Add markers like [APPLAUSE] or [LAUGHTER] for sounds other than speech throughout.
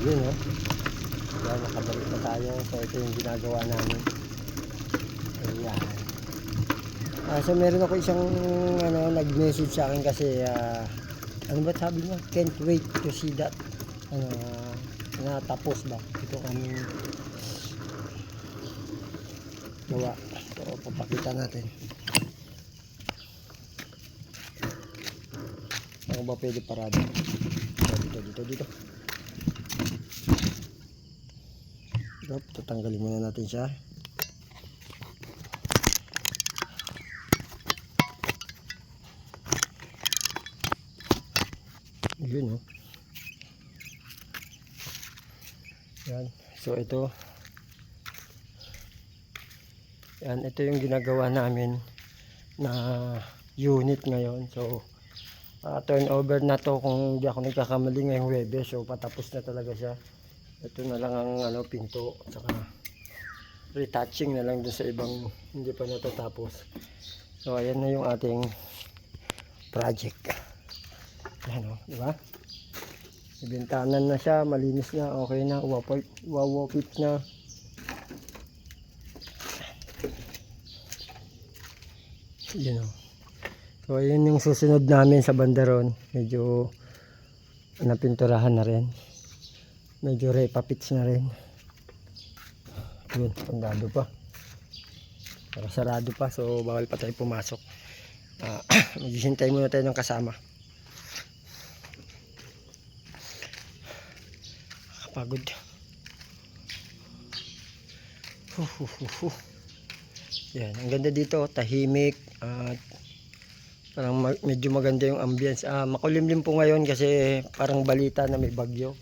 Yun o. Yan, nakabalik na tayo. So ito yung ginagawa namin. Ayan. Ah, so meron ako isang ano, nag-message sa akin kasi ah, ano ba sabi niya? Can't wait to see that. Ano, natapos ba? Ito kaming gawa. So, papakita natin. Ako ba pwede parado? So, dito, dito, dito. Yup, tatanggalin muna natin siya. Yun oh. Yan. So ito. Yan, ito yung ginagawa namin na unit ngayon. So uh, turnover na to kung hindi ako nagkakamali ngayong Webes. So patapos na talaga siya. Ito na lang ang ano, pinto. Saka retouching na lang dun sa ibang hindi pa natatapos. So ayan na yung ating project. Ayan o, di ba? Ibintanan na siya, malinis na, okay na, wapit, wawapit na. Yun o. So, ayun yung susunod namin sa bandaron. Medyo napinturahan na rin. Medyo repapits na rin. Yun, pandado pa. Para sarado pa, so bawal pa tayo pumasok. Ah, [CLEARS THROAT] maghihintay muna tayo ng kasama. Kapagod. Huh, huh. Yan, ang ganda dito, tahimik at parang medyo maganda yung ambience. Ah, makulimlim po ngayon kasi parang balita na may bagyo.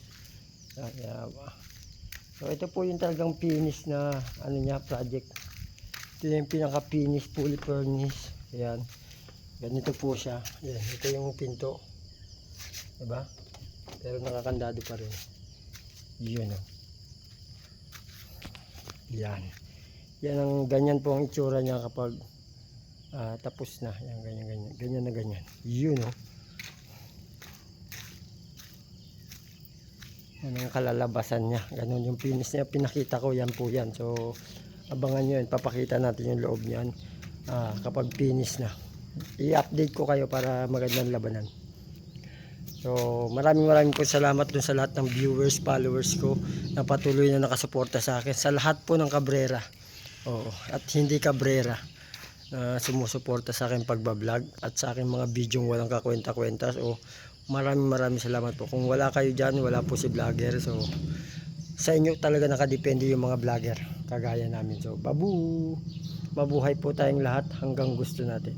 Ba. So ito po yung talagang finish na ano niya project. Ito yung pinaka finish fully furnished. Ayan. Ganito po siya. Ayan, ito yung pinto. Diba? Pero nakakandado pa rin. Yun o. Yan. Yan ang ganyan po ang itsura niya kapag ah, tapos na. Yan, ganyan, ganyan. Ganyan na ganyan. Yun o. Yan ang kalalabasan niya. Ganun yung finish niya. Pinakita ko yan po yan. So, abangan nyo yan. Papakita natin yung loob niyan ah, kapag finish na. I-update ko kayo para magandang labanan. So, maraming maraming po salamat dun sa lahat ng viewers, followers ko na patuloy na nakasuporta sa akin. Sa lahat po ng Cabrera. Oo, at hindi Cabrera na sumusuporta sa akin pagbablog at sa akin mga video walang kakwenta-kwenta. So, maraming maraming salamat po. Kung wala kayo dyan, wala po si vlogger. So, sa inyo talaga nakadepende yung mga vlogger kagaya namin. So, babu! Mabuhay po tayong lahat hanggang gusto natin.